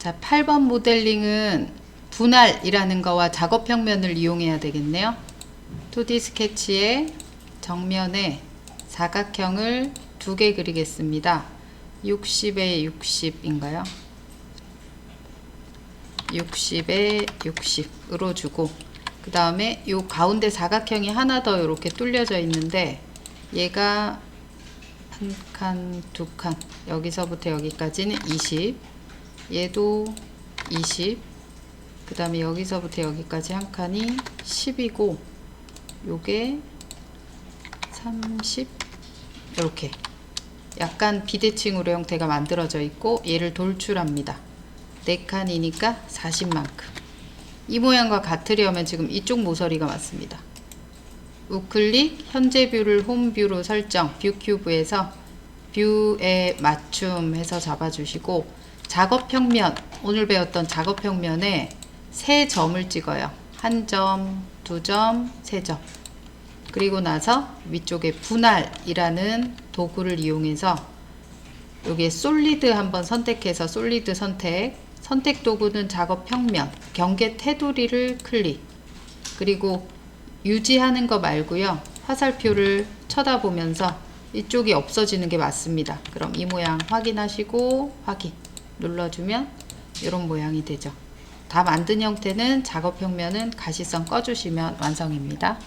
자, 8번 모델링은 분할이라는 거와 작업 평면을 이용해야 되겠네요. 2D 스케치의 정면에 사각형을 두 개 그리겠습니다. 60에 60인가요? 60에 60으로 주고 그 다음에 요 가운데 사각형이 하나 더 이렇게 뚫려져 있는데 얘가 한 칸, 두 칸 여기서부터 여기까지는 20 얘도 20 그 다음에 여기서부터 여기까지 한 칸이 10이고 요게 30 이렇게 약간 비대칭으로 형태가 만들어져 있고 얘를 돌출합니다. 4칸이니까 40만큼 이 모양과 같으려면 지금 이쪽 모서리가 맞습니다. 우클릭 현재 뷰를 홈 뷰로 설정 뷰 큐브에서 뷰에 맞춤해서 잡아주시고 작업 평면 오늘 배웠던 작업 평면에 세 점을 찍어요. 한 점, 두 점, 세 점. 그리고 나서 위쪽에 분할이라는 도구를 이용해서 여기에 솔리드 한번 선택해서 솔리드 선택 선택 도구는 작업 평면 경계 테두리를 클릭 그리고 유지하는 거 말고요 화살표를 쳐다보면서 이쪽이 없어지는 게 맞습니다. 그럼 이 모양 확인하시고 확인 눌러주면 이런 모양이 되죠. 다 만든 형태는 작업 평면은 가시성 꺼주시면 완성입니다